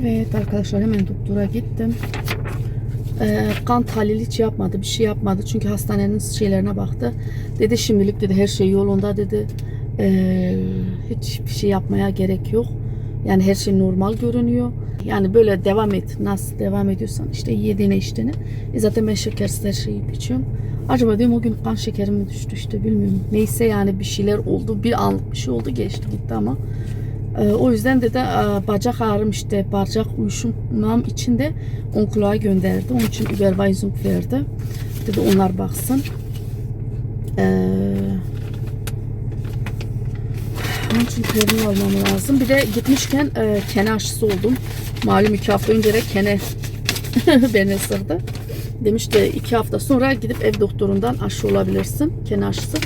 Evet arkadaşlar hemen doktora gittim. Ee, kan tahlili hiç yapmadı. Bir şey yapmadı. Çünkü hastanenin şeylerine baktı. Dedi şimdilik dedi her şey yolunda dedi. Ee, hiç bir şey yapmaya gerek yok. Yani her şey normal görünüyor. Yani böyle devam et. Nasıl devam ediyorsan işte yediğine içtiğine. E zaten ben şekersiz her şeyi içiyorum. Acaba diyorum o gün kan şekerim mi düştü işte bilmiyorum. Neyse yani bir şeyler oldu. Bir anlık bir şey oldu geçti gitti ama. Ee, o yüzden de, de e, bacak ağrım işte bacak uyuşmam için de onkoloğa gönderdi. Onun için Überweisung verdi. Dedi onlar baksın. Ee, onun için terini almam lazım. Bir de gitmişken e, kene aşısı oldum. Malum iki hafta önce de kene beni ısırdı. Demişti iki hafta sonra gidip ev doktorundan aşı olabilirsin. Kene aşısı.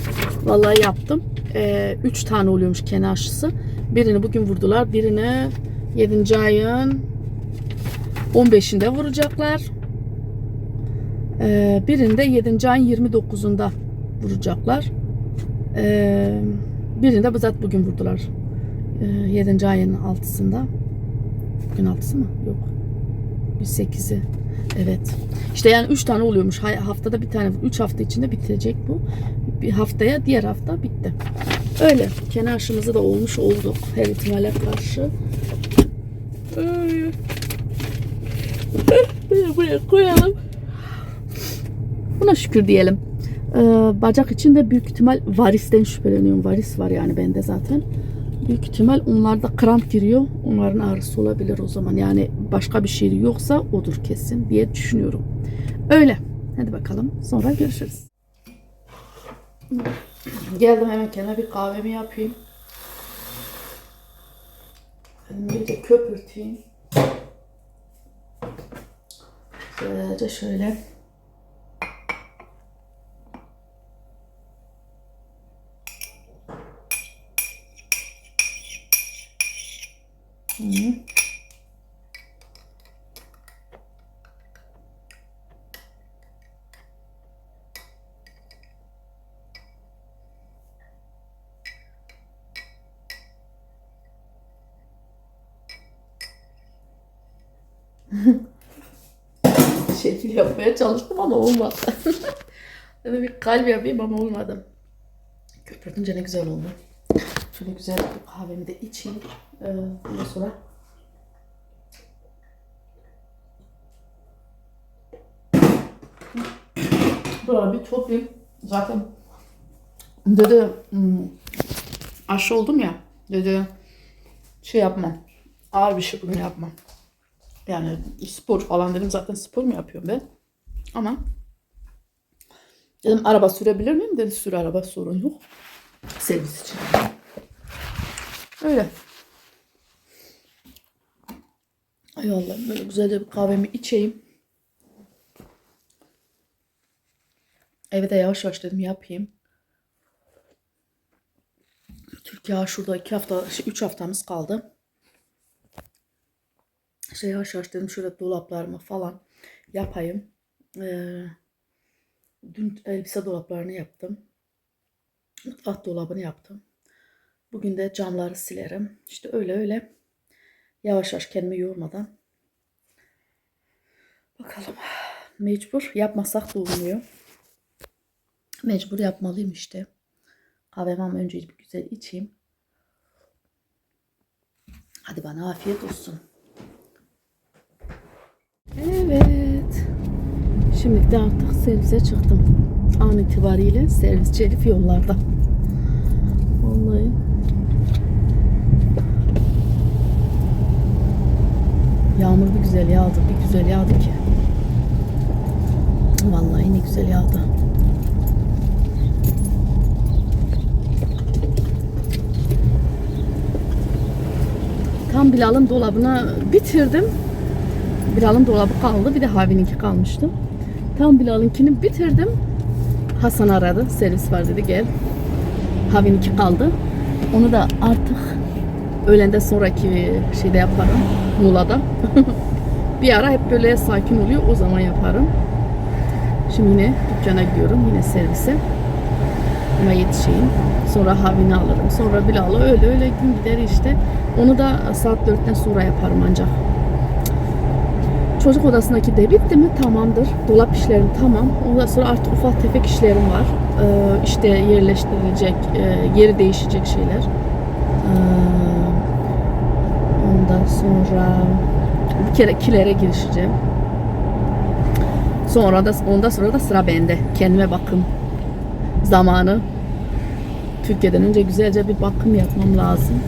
Vallahi yaptım. E, üç tane oluyormuş kene aşısı. Birini bugün vurdular. Birini 7. ayın 15'inde vuracaklar. Ee, birini de 7. ayın 29'unda vuracaklar. Ee, birini de bizzat bugün vurdular. Ee, 7. ayın 6'sında. Bugün 6'sı mı? Yok. 8'i. Evet. İşte yani 3 tane oluyormuş. Haftada bir tane. 3 hafta içinde bitecek bu. Bir haftaya diğer hafta bitti. Öyle. Kenar aşımızı da olmuş olduk. Her ihtimale karşı. Buraya koyalım. Buna şükür diyelim. Ee, bacak için de büyük ihtimal varisten şüpheleniyorum. Varis var yani bende zaten. Büyük ihtimal onlarda kramp giriyor. Onların ağrısı olabilir o zaman. Yani başka bir şey yoksa odur kesin diye düşünüyorum. Öyle. Hadi bakalım. Sonra görüşürüz. Geldim hemen kendime bir kahvemi yapayım. Bir de köpürteyim. Böylece şöyle. Hı. Şekil yapmaya çalıştım ama olmadı. Dedim bir kalp yapayım ama olmadı. Köpürtünce ne güzel oldu. Şöyle güzel bir kahvemi de içeyim. Ee, sonra Böyle bir toplayayım. Zaten dedi hmm, aşı oldum ya dedi şey yapmam. Ağır bir şey bugün yapmam. Yani spor falan dedim zaten spor mu yapıyorum ben. Ama dedim araba sürebilir miyim? Dedi sür araba sorun yok. Servis için. Öyle. Ay Allah böyle güzelce bir kahvemi içeyim. Evde yavaş yavaş dedim yapayım. Türkiye şurada iki hafta, şey, üç haftamız kaldı. İşte yavaş yavaş dedim şöyle dolaplarımı falan yapayım. Ee, dün elbise dolaplarını yaptım. Mutfak dolabını yaptım. Bugün de camları silerim. İşte öyle öyle yavaş yavaş kendimi yormadan. Bakalım. Mecbur yapmasak da olmuyor. Mecbur yapmalıyım işte. Kahvemi ama önce bir güzel içeyim. Hadi bana afiyet olsun. Evet. Şimdi de artık servise çıktım. An itibariyle servis Elif yollarda. Vallahi. Yağmur bir güzel yağdı. Bir güzel yağdı ki. Vallahi ne güzel yağdı. Tam Bilal'ın dolabını bitirdim. Bilal'ın dolabı kaldı. Bir de Havi'ninki kalmıştı. Tam Bilal'ınkini bitirdim. Hasan aradı. Servis var dedi gel. Havi'ninki kaldı. Onu da artık öğlenden sonraki şeyde yaparım. Muğla'da. bir ara hep böyle sakin oluyor. O zaman yaparım. Şimdi yine dükkana gidiyorum. Yine servise. Ona yetişeyim. Sonra Havin'i alırım. Sonra Bilal'ı öyle öyle gün gider işte. Onu da saat 4'ten sonra yaparım ancak. Çocuk odasındaki de bitti mi? Tamamdır. Dolap işlerim tamam. Ondan sonra artık ufak tefek işlerim var. Ee, işte yerleştirilecek, e, yeri değişecek şeyler. Ee, ondan sonra bir kere kilere girişeceğim. Sonra da ondan sonra da sıra bende. Kendime bakım zamanı. Türkiye'den önce güzelce bir bakım yapmam lazım.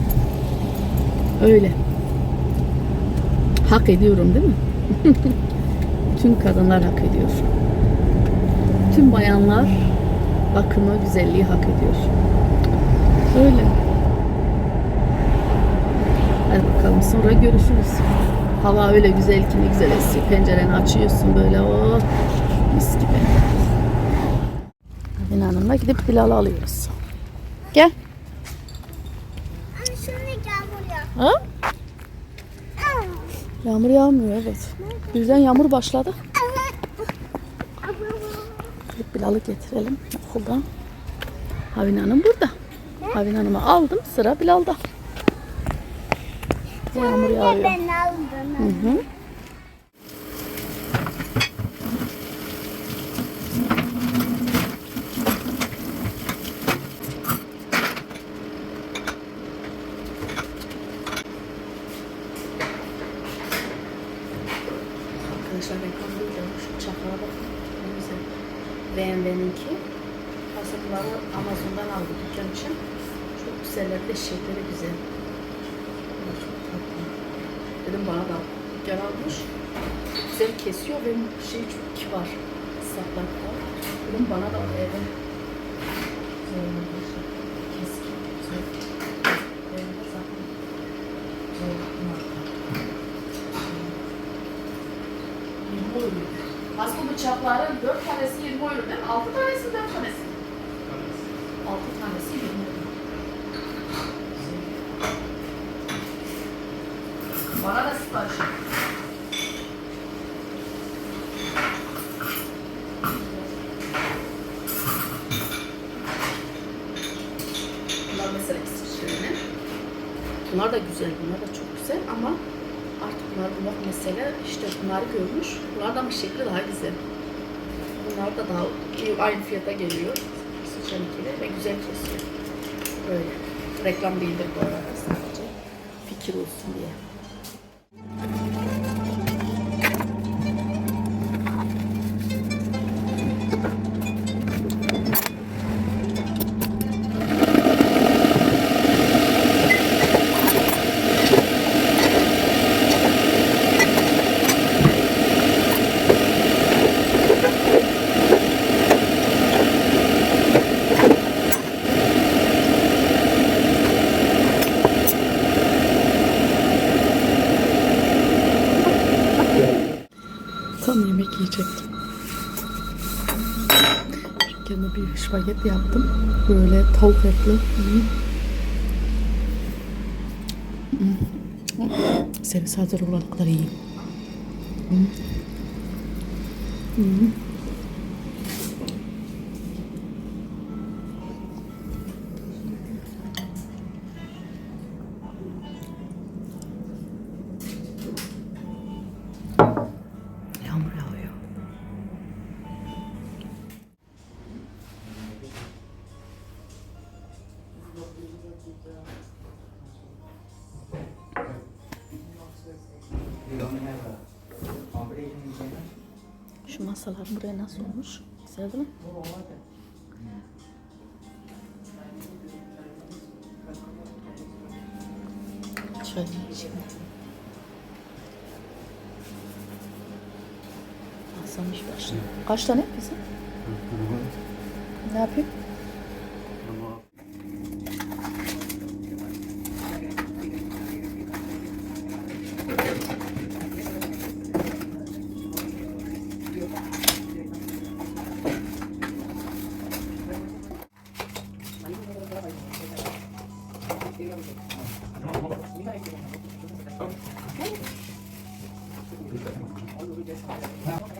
Öyle. Hak ediyorum değil mi? Tüm kadınlar hak ediyor. Tüm bayanlar bakımı, güzelliği hak ediyor. Öyle. Hadi bakalım sonra görüşürüz. Hava öyle güzel ki ne güzel esiyor. Pencereni açıyorsun böyle o mis gibi. Abin Hanım'la gidip Bilal'ı alıyoruz. Gel. Anne şöyle gel buraya. Ha? Yağmur yağmıyor evet. Birden yağmur başladı. Gidip Bilal'ı getirelim okuldan. Havin Hanım burada. Havin Hanım'ı aldım sıra Bilal'da. Yağmur yağıyor. Ben aldım. Hı hı. Arkadaşlar reklam değil de şu çakala bakın. Ne güzel. BMW'ninki. Aslında bunları Amazon'dan aldım dükkan için. Çok güzeller de şekeri güzel. Çok tatlı. Dedim bana da. Dükkan almış. Güzel kesiyor ve şey çok kibar. Saplar var. Dedim bana da eve. Güzel arkadaşlar. Keskin. Güzel. Benim de zaten. Güzel. marka. 20 euro. Aslında bıçakların 4 tanesi 20 euro değil mi? 6 tanesi 4 tanesi. 6 tanesi 20 euro. Bana da sipariş. Bunlar mesela İsviçre'nin. Bunlar da güzel, bunlar da çok güzel ama artık bunlar bulmak mesele. İşte bunları görmüş. Bunlar da ama şekli daha güzel. Bunlar da daha iyi, aynı fiyata geliyor. İsviçre'ninkiyle ve güzel kesiyor. Böyle. Reklam değildir bu arada sadece. Fikir olsun diye. Tam yemek yiyecektim. Kendime bir spagetti yaptım. Böyle tavuk etli. Servis hazır olana iyi. Hmm. Hmm. Şu masalar buraya nasıl olmuş? Güzel değil mi? Şöyle içeyim. Asılmış başına. Kaç tane kızım? Ne yapayım? Okay.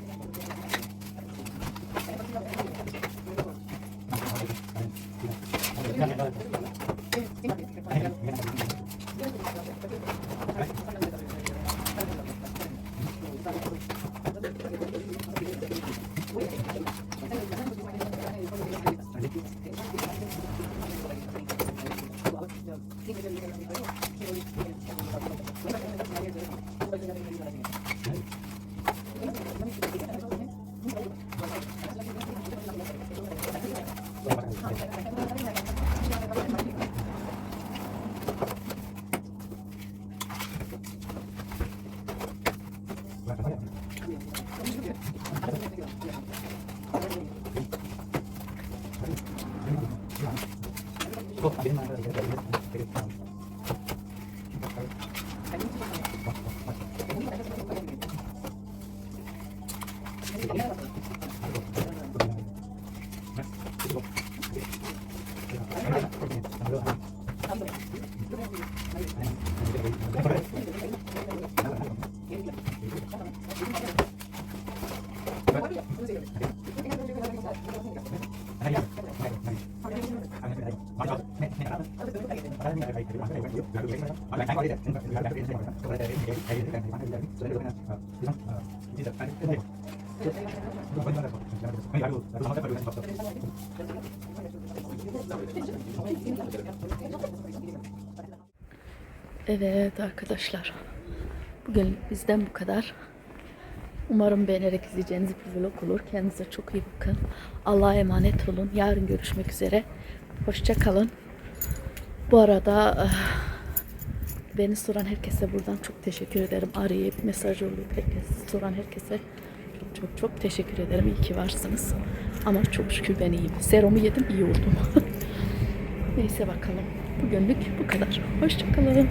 Evet arkadaşlar. Bugün bizden bu kadar. Umarım beğenerek izleyeceğiniz bir vlog olur. Kendinize çok iyi bakın. Allah'a emanet olun. Yarın görüşmek üzere. Hoşça kalın. Bu arada eh, beni soran herkese buradan çok teşekkür ederim. Arayıp mesaj yollayıp herkes soran herkese çok çok çok teşekkür ederim. İyi ki varsınız. Ama çok şükür ben iyiyim. Serumu yedim iyi oldum. Neyse bakalım. Bugünlük bu kadar. Hoşça kalın.